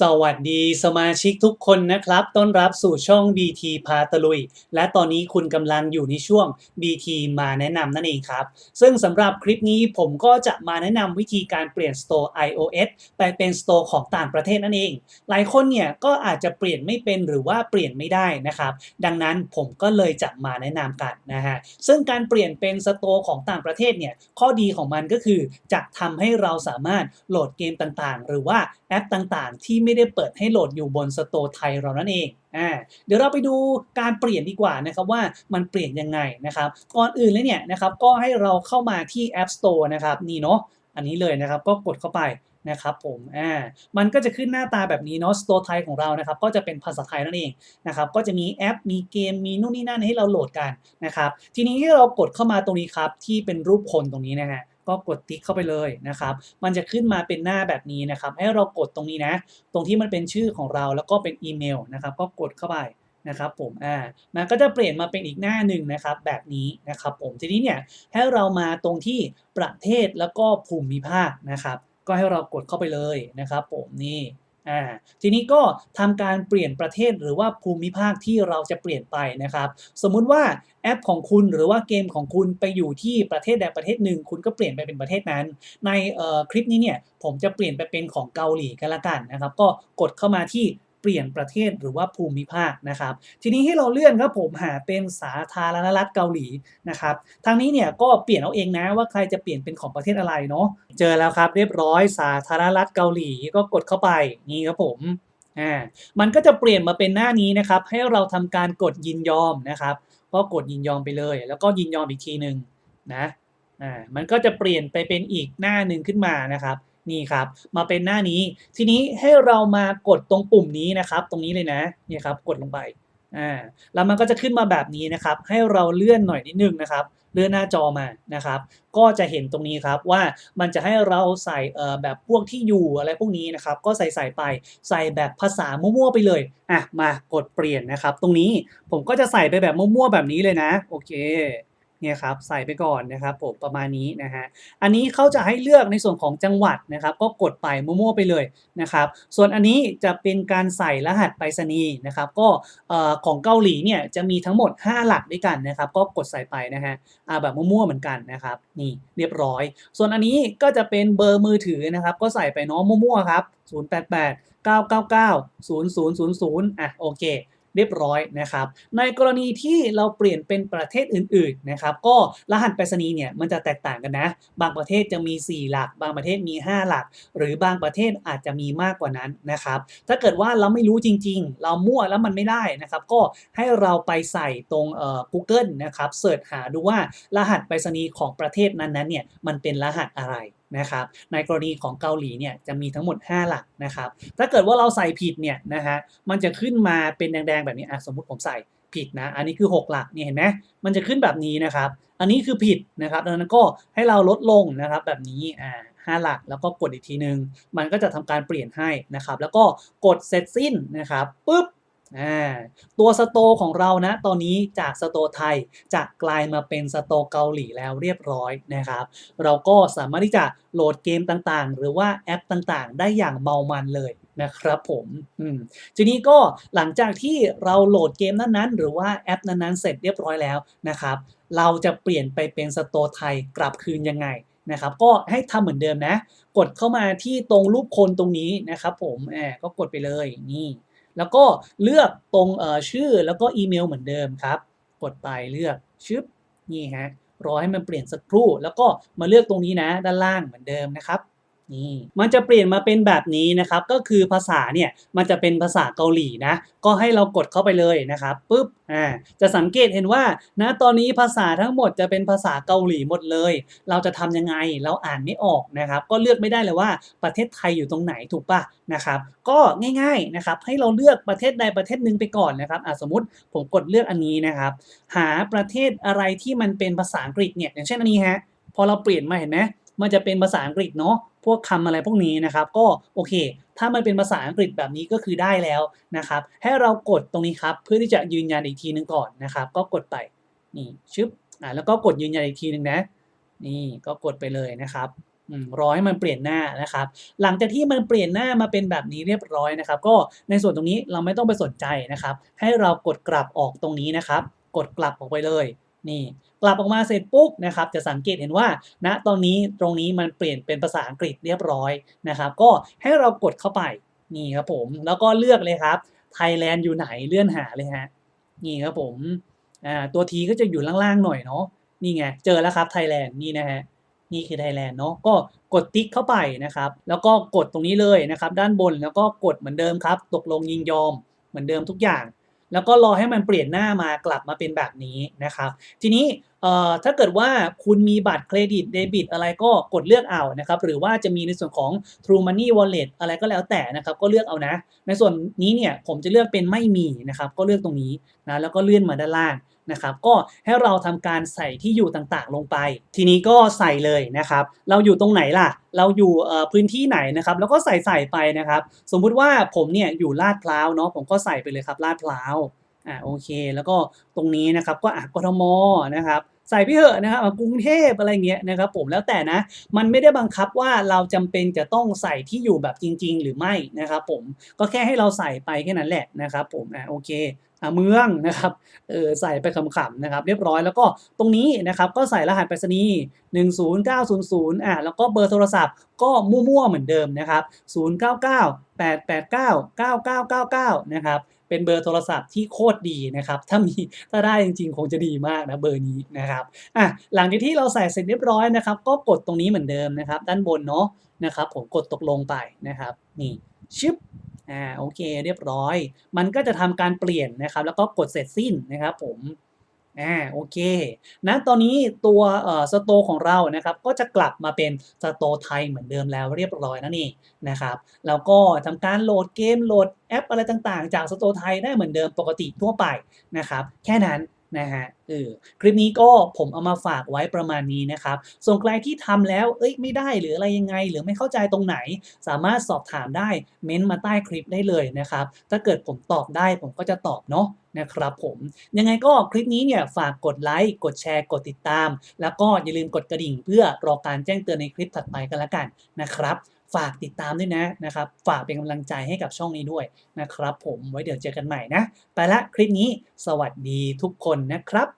สวัสดีสมาชิกทุกคนนะครับ ต้อนรับสู่ช่อง BT พาตะลุย และตอนนี้คุณกำลังอยู่ในช่วง BT มาแนะนำนั่นเองครับ ซึ่งสำหรับคลิปนี้ผมก็จะมาแนะนำวิธีการเปลี่ยน Store iOS ไปเป็น Store ของต่างประเทศนั่นเอง หลายคนเนี่ยก็อาจจะเปลี่ยนไม่เป็นหรือว่าเปลี่ยนไม่ได้นะครับ ดังนั้นผมก็เลยจะมาแนะนำกันนะฮะ ซึ่งการเปลี่ยนเป็น Store ของต่างประเทศเนี่ยข้อดีของมันก็คือจะทำให้เราสามารถโหลดเกมต่างๆ หรือว่าแอปต่างๆ ที่ไม่ได้เปิดให้โหลดอยู่บนสโตร์ไทยเรานั่นเองอ่าเดี๋ยวเราไปดูการเปลี่ยนดีกว่านะครับว่ามันเปลี่ยนยังไงนะครับก่อนอื่นเลยเนี่ยนะครับก็ให้เราเข้ามาที่ App Store นะครับนี่เนาะอันนี้เลยนะครับก็กดเข้าไปนะครับผมอ่ามันก็จะขึ้นหน้าตาแบบนี้เนาะสโตร์ไทยของเรานะครับก็จะเป็นภาษาไทยนั่นเองนะครับก็จะมีแอปมีเกมมีนู่นนี่นั่นให้เราโหลดกันนะครับทีนี้ที่เรากดเข้ามาตรงนี้ครับที่เป็นรูปคนตรงนี้นะฮะ ก็กดติ๊กเข้าไปเลยนะครับ มันจะขึ้นมาเป็นหน้าแบบนี้นะครับ ให้เรากดตรงนี้นะ ตรงที่มันเป็นชื่อของเราแล้วก็เป็นอีเมลนะครับ ก็กดเข้าไปนะครับผม อ่า มันก็จะเปลี่ยนมาเป็นอีกหน้าหนึ่งนะครับ แบบนี้นะครับผม ทีนี้เนี่ยให้เรามาตรงที่ประเทศแล้วก็ภูมิภาคนะครับ ก็ให้เรากดเข้าไปเลยนะครับผมนี่ อ่าทีนี้ก็ทำการเปลี่ยนประเทศหรือว่าภูมิภาคที่เราจะเปลี่ยนไปนะครับ สมมุติว่าแอปของคุณหรือว่าเกมของคุณไปอยู่ที่ประเทศใดประเทศหนึ่ง คุณก็เปลี่ยนไปเป็นประเทศนั้น ในคลิปนี้เนี่ยผมจะเปลี่ยนไปเป็นของเกาหลีกันละกันนะครับ ก็กดเข้ามาที่ ปลี่ยนประเทศหรือว่าภูมิภาคนะครับ ทีนี้ให้เราเลื่อนครับผมหาเป็นสาธารณรัฐเกาหลีนะครับทางนี้เนี่ยก็เปลี่ยนเอาเองนะว่าใครจะเปลี่ยนเป็นของประเทศอะไรเนาะเจอแล้วครับเรียบร้อยสาธารณรัฐเกาหลีก็กดเข้าไปนี่ครับผมอ่ามันก็จะเปลี่ยนมาเป็นหน้านี้นะครับ ให้เราทำการกดยินยอมนะครับ ก็กดยินยอมไปเลย แล้วก็ยินยอมอีกทีหนึ่งนะอ่ามันก็จะเปลี่ยนไปเป็นอีกหน้าหนึ่งขึ้นมานะครับ นี่ครับมาเป็นหน้านี้ ทีนี้ให้เรามากดตรงปุ่มนี้นะครับ ตรงนี้เลยนะนี่ครับกดลงไปอ่าแล้วมันก็จะขึ้นมาแบบนี้นะครับ ให้เราเลื่อนหน่อยนิดนึงนะครับ เลื่อนหน้าจอมานะครับ ก็จะเห็นตรงนี้ครับว่ามันจะให้เราใส่เอ่อแบบพวกที่อยู่อะไรพวกนี้นะครับ ก็ใส่ใส่ไปใส่แบบภาษามั่วๆไปเลยอะมากดเปลี่ยนนะครับ ตรงนี้ผมก็จะใส่ไปแบบมั่วๆแบบนี้เลยนะ โอเค เนี่ยครับใส่ไปก่อนนะครับผมประมาณนี้นะฮะอันนี้เขาจะให้เลือกในส่วนของจังหวัดนะครับ ก็กดไปมั่วๆไปเลยนะครับส่วนอันนี้จะเป็นการใส่รหัสไปรษณีย์นะครับก็ของเกาหลีเนี่ยจะมีทั้งหมด 5 หลักด้วยกันนะครับ ก็กดใส่ไปนะฮะแบบมั่วๆเหมือนกันนะครับนี่เรียบร้อย ส่วนอันนี้ก็จะเป็นเบอร์มือถือนะครับ ก็ใส่ไปเนาะมั่วๆครับ088 999 0000อะโอเค เรียบร้อยนะครับ ในกรณีที่เราเปลี่ยนเป็นประเทศอื่นๆนะครับ ก็รหัสไปรษณีย์เนี่ยมันจะแตกต่างกันนะ บางประเทศจะมี 4 หลัก บางประเทศมี 5 หลัก หรือบางประเทศอาจจะมีมากกว่านั้นนะครับ ถ้าเกิดว่าเราไม่รู้จริง ๆ เรามั่วแล้วมันไม่ได้นะครับ ก็ให้เราไปใส่ตรงเอ่อ Google นะครับเสิร์ชหาดูว่ารหัสไปรษณีย์ของประเทศนั้นๆเนี่ยมันเป็นรหัสอะไรนะครับในกรณีของเกาหลีเนี่ยจะมีทั้งหมด 5 หลักนะครับถ้าเกิดว่าเราใส่ผิดเนี่ยนะฮะมันจะขึ้นมาเป็นแดงๆแบบนี้อะสมมุติผมใส่ผิดนะอันนี้คือ 6 หลักเนี่ยเห็นไหมมันจะขึ้นแบบนี้นะครับ อันนี้คือผิดนะครับดังนั้นก็ให้เราลดลงนะครับแบบนี้อ่าห้าหลักแล้วก็กดอีกทีนึง มันก็จะทำการเปลี่ยนให้นะครับ แล้วก็กดเสร็จสิ้นนะครับปุ๊บ ตัวสโตของเรานะตอนนี้จากสโตไทยจะกลายมาเป็นสโตเกาหลีแล้วเรียบร้อยนะครับ เราก็สามารถที่จะโหลดเกมต่างๆ หรือว่าแอปต่างๆ ได้อย่างเมามันเลยนะครับผมอืมทีนี้ก็หลังจากที่เราโหลดเกมนั้นๆ หรือว่าแอปนั้นๆ เสร็จเรียบร้อยแล้วนะครับ เราจะเปลี่ยนไปเป็นสโตไทยกลับคืนยังไงนะครับก็ให้ทำเหมือนเดิมนะ กดเข้ามาที่ตรงรูปคนตรงนี้นะครับผมแอบก็กดไปเลยนี่ แล้วก็เลือกตรงชื่อแล้วก็อีเมลเหมือนเดิมครับ กดไปเลือกชึบนี่ฮะรอให้มันเปลี่ยนสักครู่ แล้วก็มาเลือกตรงนี้นะด้านล่างเหมือนเดิมนะครับ นี่มันจะเปลี่ยนมาเป็นแบบนี้นะครับ ก็คือภาษาเนี่ยมันจะเป็นภาษาเกาหลีนะ ก็ให้เรากดเข้าไปเลยนะครับปุ๊บอ่าจะสังเกตเห็นว่านะตอนนี้ภาษาทั้งหมดจะเป็นภาษาเกาหลีหมดเลย เราจะทำยังไงเราอ่านไม่ออกนะครับ ก็เลือกไม่ได้เลยว่าประเทศไทยอยู่ตรงไหนถูกปะนะครับ ก็ง่ายๆนะครับให้เราเลือกประเทศใดประเทศหนึ่งไปก่อนนะครับอะสมมติผมกดเลือกอันนี้นะครับ หาประเทศอะไรที่มันเป็นภาษาอังกฤษเนี่ยอย่างเช่นอันนี้ฮะพอเราเปลี่ยนมาเห็นไหม มันจะเป็นภาษาอังกฤษเนาะพวกคำอะไรพวกนี้นะครับ ก็โอเค ถ้ามันเป็นภาษาอังกฤษแบบนี้ก็คือได้แล้วนะครับ ให้เรากดตรงนี้ครับ เพื่อที่จะยืนยันอีกทีหนึงก่อนนะครับ ก็กดไปนี่ชึบอ่าแล้วก็กดยืนยันอีกทีหนึ่งนะนี่ก็กดไปเลยนะครับอืมรอให้มันเปลี่ยนหน้านะครับ หลังจากที่มันเปลี่ยนหน้ามาเป็นแบบนี้เรียบร้อยนะครับ ก็ในส่วนตรงนี้เราไม่ต้องไปสนใจนะครับ ให้เรากดกลับออกตรงนี้นะครับ กดกลับออกไปเลย นี่กลับออกมาเสร็จปุ๊บนะครับจะสังเกตเห็นว่าณตอนนี้ตรงนี้มันเปลี่ยนเป็นภาษาอังกฤษเรียบร้อยนะครับ ก็ให้เรากดเข้าไปนี่ครับผมแล้วก็เลือกเลยครับไทยแลนด์อยู่ไหนเลื่อนหาเลยฮะนี่ครับผมอ่าตัวทีก็จะอยู่ล่างๆหน่อยเนาะนี่ไงเจอแล้วครับไทยแลนด์นี่นะฮะนี่คือไทยแลนด์เนาะก็กดติ๊กเข้าไปนะครับ แล้วก็กดตรงนี้เลยนะครับ ด้านบนแล้วก็กดเหมือนเดิมครับ ตกลงยินยอมเหมือนเดิมทุกอย่าง แล้วก็รอให้มันเปลี่ยนหน้ามากลับมาเป็นแบบนี้นะครับ ทีนี้ ถ้าเกิดว่าคุณมีบัตรเครดิตเดบิต อะไรก็กดเลือกเอานะครับหรือว่าจะมีในส่วนของ True Money Wallet อะไรก็แล้วแต่นะครับก็เลือกเอานะ ในส่วนนี้เนี่ยผมจะเลือกเป็นไม่มีนะครับก็เลือกตรงนี้นะแล้วก็เลื่อนมาด้านล่างนะครับก็ให้เราทำการใส่ที่อยู่ต่างๆ ลงไป ทีนี้ก็ใส่เลยนะครับ เราอยู่ตรงไหนล่ะ เราอยู่พื้นที่ไหนนะครับ แล้วก็ใส่ใส่ไปนะครับ สมมุติว่าผมเนี่ยอยู่ลาดพร้าวเนาะผมก็ใส่ไปเลยครับลาดพร้าวอ่าโอเค แล้วก็ตรงนี้นะครับก็อะกทมนะครับ ใส่ไปเถอะนะครับกรุงเทพอะไรเงี้ยนะครับผมแล้วแต่นะมันไม่ได้บังคับว่าเราจำเป็นจะต้องใส่ที่อยู่แบบจริง ๆ หรือไม่นะครับผมก็แค่ให้เราใส่ไปแค่นั้นแหละนะครับผมอะโอเคเมืองนะครับเออใส่ไปขำๆนะครับเรียบร้อยแล้วก็ตรงนี้นะครับก็ใส่รหัสไปรษณีย์10900อะแล้วก็เบอร์โทรศัพท์ก็มั่วๆเหมือนเดิมนะครับ0998899999นะครับเป็นเบอร์โทรศัพท์ที่โคตรดีนะครับ ถ้ามีถ้าได้จริงๆ คงจะดีมากนะเบอร์นี้นะครับอะหลังจากที่เราใส่เสร็จเรียบร้อยนะครับ ก็กดตรงนี้เหมือนเดิมนะครับ ด้านบนเนาะนะครับ ผมกดตกลงไปนะครับ นี่ชึบ อ่าโอเคเรียบร้อย มันก็จะทำการเปลี่ยนนะครับ แล้วก็กดเสร็จสิ้นนะครับผมอ่าโอเคนะตอนนี้ตัวเอ่อสโตของเรานะครับก็จะกลับมาเป็นสโตไทยเหมือนเดิมแล้วเรียบร้อยนะนี่นะครับแล้วก็ทำการโหลดเกมโหลดแอปอะไรต่างๆ จากสโตไทยได้เหมือนเดิมปกติทั่วไปนะครับแค่นั้น นะฮะเออคลิปนี้ก็ผมเอามาฝากไว้ประมาณนี้นะครับ ส่วนใครที่ทำแล้วเอ้ยไม่ได้หรืออะไรยังไง หรือไม่เข้าใจตรงไหน สามารถสอบถามได้เม้นต์มาใต้คลิปได้เลยนะครับ ถ้าเกิดผมตอบได้ผมก็จะตอบเนาะนะครับผมยังไงก็คลิปนี้เนี่ยฝากกดไลค์กดแชร์กดติดตาม แล้วก็อย่าลืมกดกระดิ่งเพื่อรอการแจ้งเตือนในคลิปถัดไปกันละกันนะครับ ฝากติดตามด้วยนะนะครับ ฝากเป็นกำลังใจให้กับช่องนี้ด้วยนะครับ ผมไว้เดี๋ยวเจอกันใหม่นะ ไปละคลิปนี้สวัสดีทุกคนนะครับ